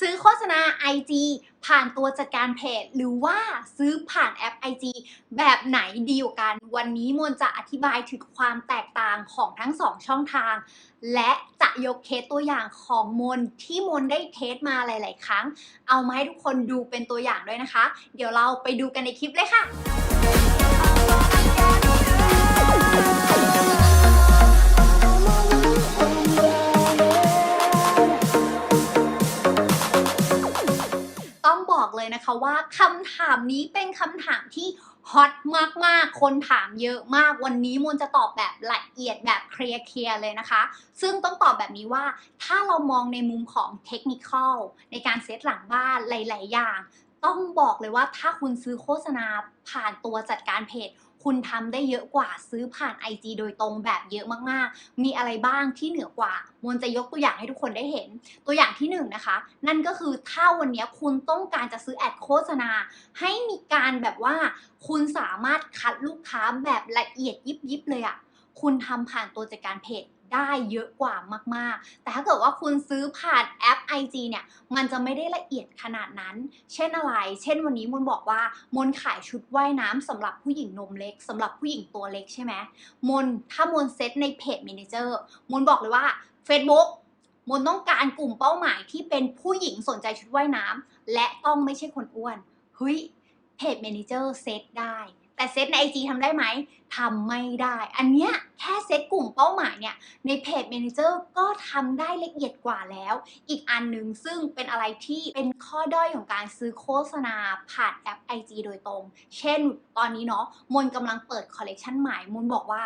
ซื้อโฆษณา IG ผ่านตัวจัดการเพจ หรือว่าซื้อผ่านแอป IG แบบไหนดีกว่ากัน วันนี้มนจะอธิบายถึงความแตกต่างของทั้งสองช่องทาง และจะยกเคสตัวอย่างของมนที่มนได้เทสมาหลาย ๆ ครั้ง เอามาให้ทุกคนดูเป็นตัวอย่างด้วยนะคะ เดี๋ยวเราไปดูกันในคลิปเลยค่ะ บอกเลยนะคะว่าคำถามนี้เป็นคำถามที่ฮอตมากๆ คนถามเยอะมาก วันนี้มนจะตอบแบบละเอียดแบบเคลียร์เลยนะคะ ซึ่งต้องตอบแบบนี้ว่า ถ้าเรามองในมุมของเทคนิคอลในการเซตหลังบ้านหลาย ๆ อย่าง ต้องบอกเลยว่าถ้าคุณซื้อโฆษณาผ่านตัวจัดการเพจ คุณทำได้เยอะกว่าซื้อผ่าน IG โดยตรงแบบเยอะมากๆ มีอะไรบ้างที่เหนือกว่ามนจะยกตัวอย่างให้ทุกคนได้เห็น ตัวอย่างที่1นงนะคะ นั่นก็คือถ้าวันนี้คุณต้องการจะซื้อแอดโฆษณา ให้มีการแบบว่า คุณสามารถคัดลูกค้าแบบละเอียดยิบยิบเลยอะคุณทำผ่านตัวจัดการเพจ ได้เยอะกว่ามากๆ แต่ถ้าเกิดว่าคุณซื้อผ่านแอป IG เนี่ย มันจะไม่ได้ละเอียดขนาดนั้น เช่นอะไร เช่นวันนี้มนบอกว่ามนขายชุดว่ายน้ำสำหรับผู้หญิงนมเล็กสำหรับผู้หญิงตัวเล็กใช่ไหมมนถ้ามนเซตในเพจ Manager มนบอกเลยว่า Facebook มนต้องการกลุ่มเป้าหมายที่เป็นผู้หญิงสนใจชุดว่ายน้ำและต้องไม่ใช่คนอ้วนเฮ้ยเพจ Manager เซตได้ แต่เซตใน IG ทำได้ไหมทำไม่ได้ อันเนี้ยแค่เซตกลุ่มเป้าหมายเนี่ยในเพจ Manager ก็ทำได้ละเอียดกว่าแล้ว อีกอันหนึ่งซึ่งเป็นอะไรที่เป็นข้อด้อยของการซื้อโฆษณาผ่านแอป IG โดยตรง เช่นตอนนี้เนาะมนกำลังเปิดคอลเลกชันใหม่มนบอกว่า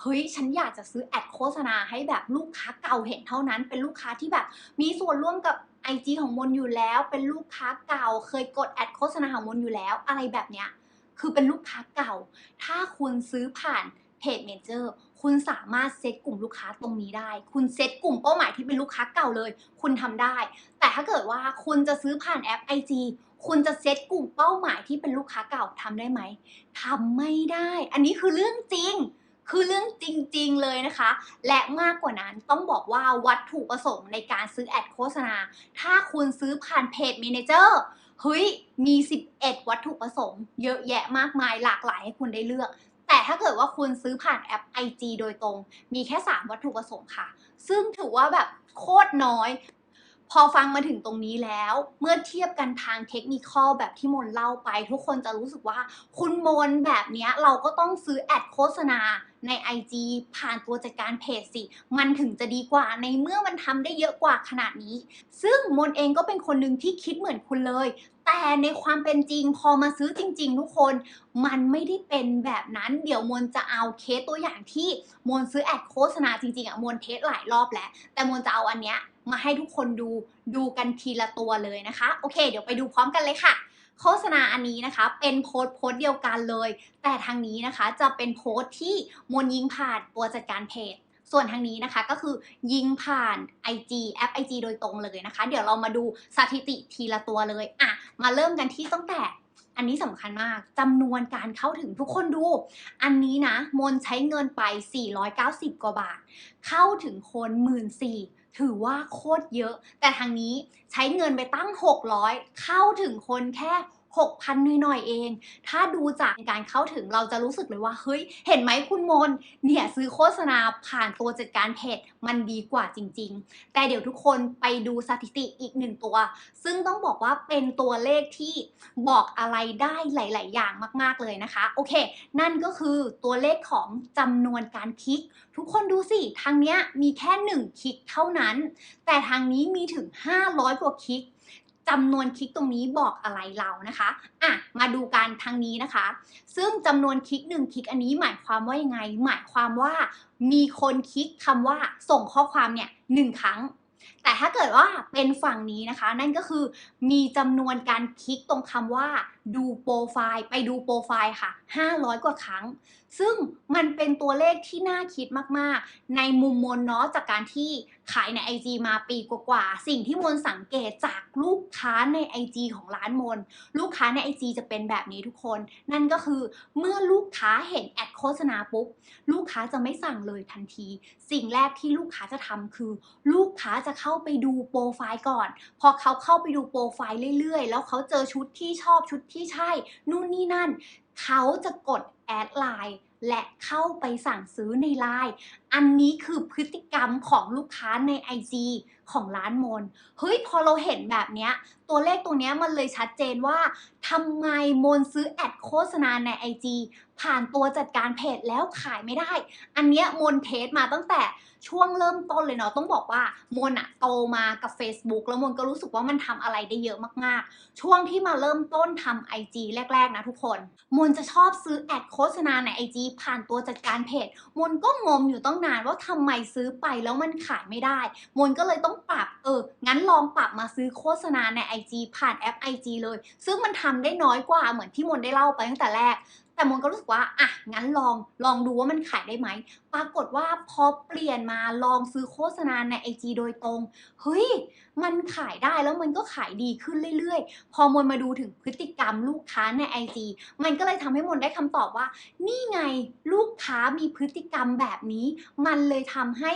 เฮ้ยฉันอยากจะซื้อแอดโฆษณาให้แบบลูกค้าเก่าเห็นเท่านั้น เป็นลูกค้าที่แบบมีส่วนร่วมกับ IG ของมนอยู่แล้ว เป็นลูกค้าเก่า เคยกดแอดโฆษณาของมนอยู่แล้ว อะไรแบบเนี้ย คือเป็นลูกค้าเก่า ถ้าคุณซื้อผ่านเพจเมเจอร์คุณสามารถเซตกลุ่มลูกค้าตรงนี้ได้ คุณเซตกลุ่มเป้าหมายที่เป็นลูกค้าเก่าเลย คุณทำได้ แต่ถ้าเกิดว่าคุณจะซื้อผ่านแอป IG คุณจะเซตกลุ่มเป้าหมายที่เป็นลูกค้าเก่าทำได้ไหมทำไม่ได้ อันนี้คือเรื่องจริง คือเรื่องจริง ๆ เลยนะคะ และมากกว่านั้นต้องบอกว่าวัตถุประสงค์ในการซื้อแอดโฆษณา ถ้าคุณซื้อผ่านเพจ Manager เเฮ้ยมี 11 วัตถุประสงค์ เยอะแยะมากมายหลากหลายให้คุณได้เลือก แต่ถ้าเกิดว่าคุณซื้อผ่านแอป IG โดยตรง มีแค่ 3 วัตถุประสงค์ค่ะ ซึ่งถือว่าแบบโคตรน้อย พอฟังมาถึงตรงนี้แล้ว เมื่อเทียบกันทางเทคนิคอลแบบที่มนเล่าไป ทุกคนจะรู้สึกว่า คุณมนแบบนี้เราก็ต้องซื้อแอดโฆษณา ใน IG ผ่านตัวจัดการเพจสิ มันถึงจะดีกว่าในเมื่อมันทำได้เยอะกว่าขนาดนี้ ซึ่งมนเองก็เป็นคนหนึ่งที่คิดเหมือนคุณเลย แต่ในความเป็นจริงพอมาซื้อจริง ๆ ทุกคน มันไม่ได้เป็นแบบนั้น เดี๋ยวมนจะเอาเคสตัวอย่างที่มนซื้อแอดโฆษณาจริงๆอะมนเทสหลายรอบแล้ว แต่มนจะเอาอันเนี้ยมาให้ทุกคนดูดูกันทีละตัวเลยนะคะ โอเค เดี๋ยวไปดูพร้อมกันเลยค่ะ โฆษณาอันนี้นะคะ เป็นโพสต์โพสต์เดียวกันเลย แต่ทางนี้นะคะจะเป็นโพสต์ที่มนยิงผ่านตัวจัดการเพจส่วนทางนี้นะคะก็คือยิงผ่าน IG แอป IG โดยตรงเลยนะคะ เดี๋ยวเรามาดูสถิติทีละตัวเลยอะมาเริ่มกันที่ตั้งแต่ อันนี้สำคัญมากจำนวนการเข้าถึงทุกคนดู อันนี้นะ มนใช้เงินไป 490 กว่าบาท เข้าถึงคนหมื่นสี่ถือว่าโคตรเยอะ แต่ทางนี้ใช้เงินไปตั้ง 600 เข้าถึงคนแค่ 6,000หน่อยๆเอง ถ้าดูจากการเข้าถึงเราจะรู้สึกเลยว่า เฮ้ย เห็นไหมคุณมน เนี่ยซื้อโฆษณาผ่านตัวจัดการเพจมันดีกว่าจริง ๆ แต่เดี๋ยวทุกคนไปดูสถิติอีกหนึ่งตัว ซึ่งต้องบอกว่าเป็นตัวเลขที่บอกอะไรได้หลาย ๆ อย่างมากๆเลยนะคะ โอเค นั่นก็คือตัวเลขของจำนวนการคลิก ทุกคนดูสิ ทางเนี้ยมีแค่ 1 คลิกเท่านั้น แต่ทางนี้มีถึง 500 กว่าคลิก จำนวนคลิกตรงนี้บอกอะไรเรานะคะอะมาดูกันทางนี้นะคะ ซึ่งจำนวนคลิก1คลิกอันนี้หมายความว่ายังไง หมายความว่ามีคนคลิกคำว่าส่งข้อความเนี่ยหนึ่งครั้ง แต่ถ้าเกิดว่าเป็นฝั่งนี้นะคะ นั่นก็คือมีจำนวนการคลิกตรงคำว่า ดูโปรไฟล์ไปดูโปรไฟล์ค่ะ 500 กว่าครั้ง ซึ่งมันเป็นตัวเลขที่น่าคิดมากๆ ในมุมมนเนาะจากการที่ขายใน IG มาปีกว่าๆ สิ่งที่มนสังเกตจากลูกค้าใน IG ของร้านมน ลูกค้าใน IG จะเป็นแบบนี้ทุกคน นั่นก็คือเมื่อลูกค้าเห็นแอดโฆษณาปุ๊บ ลูกค้าจะไม่สั่งเลยทันที สิ่งแรกที่ลูกค้าจะทำคือ ลูกค้าจะเข้าไปดูโปรไฟล์ก่อน พอเขาเข้าไปดูโปรไฟล์เรื่อยๆ แล้วเขาเจอชุดที่ชอบชุดที่ใช่นู่นนี่นั่น เขาจะกดแอดไลน์ และเข้าไปสั่งซื้อในไลน์อันนี้คือพฤติกรรมของลูกค้าใน IG ของร้านมนเฮ้ยพอเราเห็นแบบเนี้ย ตัวเลขตรงเนี้ยมันเลยชัดเจนว่าทำไมมนซื้อแอดโฆษณาใน IG ผ่านตัวจัดการเพจแล้วขายไม่ได้ อันเนี้ยมนเทสมาตั้งแต่ช่วงเริ่มต้นเลยเนาะต้องบอกว่ามนอะโตมากับ Facebook แล้วมนก็รู้สึกว่ามันทำอะไรได้เยอะมากๆ ช่วงที่มาเริ่มต้นทำ IG แรก ๆ นะทุกคน มนจะชอบซื้อแอดโฆษณาใน IG ผ่านตัวจัดการเพจมนก็งมอยู่ต้องนานว่าทำไมซื้อไปแล้วมันขายไม่ได้ มนก็เลยต้องปรับเออ งั้นลองปรับมาซื้อโฆษณาใน IG ผ่านแอป IG เลย ซึ่งมันทำได้น้อยกว่าเหมือนที่มนได้เล่าไปตั้งแต่แรก แต่มนก็รู้สึกว่าอะงั้นลองลองดูว่ามันขายได้ไหม ปรากฏว่าพอเปลี่ยนมาลองซื้อโฆษณาใน IG โดยตรง เฮ้ย มันขายได้แล้วมันก็ขายดีขึ้นเรื่อยๆ พอมนมาดูถึงพฤติกรรมลูกค้าใน IG มันก็เลยทำให้มนได้คำตอบว่า นี่ไงลูกค้ามีพฤติกรรมแบบนี้ มันเลยทำให้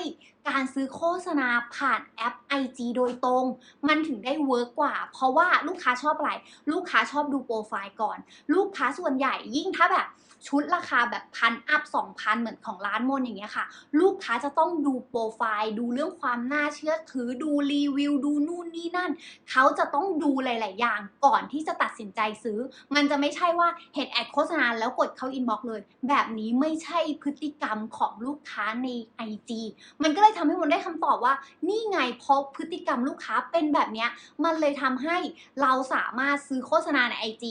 การซื้อโฆษณาผ่านแอป IG โดยตรง มันถึงได้เวิร์กกว่า เพราะว่าลูกค้าชอบอะไร ลูกค้าชอบดูโปรไฟล์ก่อน ลูกค้าส่วนใหญ่ยิ่งถ้าแบบชุดราคาแบบพันอัพสองพันเหมือนของร้านมนอย่างเงี้ยค่ะ ลูกค้าจะต้องดูโปรไฟล์ ดูเรื่องความน่าเชื่อถือดูรีวิว ดูนู่นนี่นั่น เขาจะต้องดูหลาย ๆ อย่างก่อนที่จะตัดสินใจซื้อ มันจะไม่ใช่ว่าเห็นแอดโฆษณาแล้วกดเข้าอินบ็อกซ์เลย แบบนี้ไม่ใช่พฤติกรรมของลูกค้าใน IG มันก็เลยทำให้มนได้คำตอบว่า นี่ไงเพราะพฤติกรรมลูกค้าเป็นแบบเนี้ยมันเลยทำให้เราสามารถซื้อโฆษณาใน IG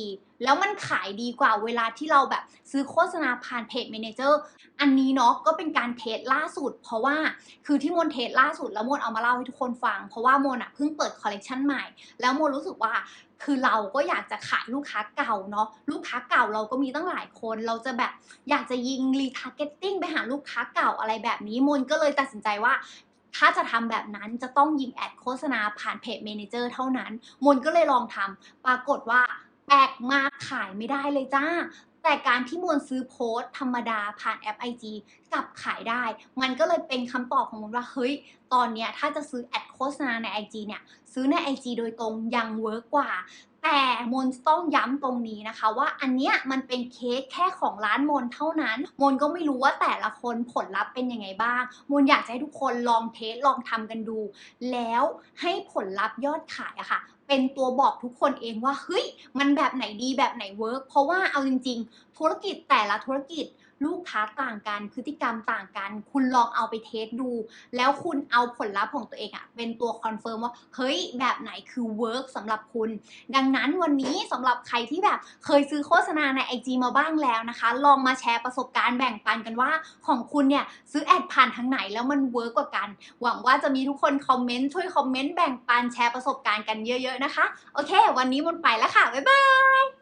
แล้วมันขายดีกว่าเวลาที่เราแบบซื้อโฆษณาผ่านเพจ Manager อันนี้เนาะก็เป็นการเทสล่าสุด เพราะว่าคือที่มนเทสล่าสุดแล้วมนเอามาเล่าให้ทุกคนฟัง เพราะว่ามนอะเพิ่งเปิดคอลเลกชันใหม่ แล้วมนรู้สึกว่าคือเราก็อยากจะขายลูกค้าเก่าเนาะลูกค้าเก่าเราก็มีตั้งหลายคน เราจะแบบอยากจะยิงรีทาร์เก็ตติ้งไปหาลูกค้าเก่าอะไรแบบนี้มนก็เลยตัดสินใจว่าถ้าจะทำแบบนั้นจะต้องยิงแอดโฆษณาผ่านเพจ Manager เท่านั้น มนก็เลยลองทำปรากฏว่า แปลกมากขายไม่ได้เลยจ้า แต่การที่มวลซื้อโพสต์ธรรมดาผ่านแอป IG กลับขายได้ มันก็เลยเป็นคำตอบของมนว่า เฮ้ย ตอนเนี้ยถ้าจะซื้อแอดโฆษณาใน IG เนี่ย ซื้อใน IG โดยตรงยังเวิร์กกว่าแต่มนต้องย้ำตรงนี้นะคะว่าอันเนี้ยมันเป็นเคสแค่ของร้านมนเท่านั้น มนก็ไม่รู้ว่าแต่ละคนผลลัพธ์เป็นยังไงบ้าง มนอยากจะให้ทุกคนลองเทสลองทำกันดู แล้วให้ผลลัพธ์ยอดขายอะค่ะ เป็นตัวบอกทุกคนเองว่าเฮ้ยมันแบบไหนดีแบบไหนเวิร์กเพราะว่าเอาจริง ๆ ธุรกิจแต่ละธุรกิจ ลูกค้าต่างกันพฤติกรรมต่างกัน คุณลองเอาไปเทสดู แล้วคุณเอาผลลัพธ์ของตัวเองอะเป็นตัวคอนเฟิร์มว่าเฮ้ยแบบไหนคือเวิร์กสำหรับคุณ ดังนั้นวันนี้สำหรับใครที่แบบเคยซื้อโฆษณาใน IG มาบ้างแล้วนะคะ ลองมาแชร์ประสบการณ์แบ่งปันกันว่าของคุณเนี่ยซื้อแอดผ่านทางไหนแล้วมันเวิร์กกว่ากัน หวังว่าจะมีทุกคนคอมเมนต์ช่วยคอมเมนต์แบ่งปันแชร์ประสบการณ์กันเยอะ ๆนะคะ โอเค วันนี้มันไปแล้วค่ะ บ๊ายบาย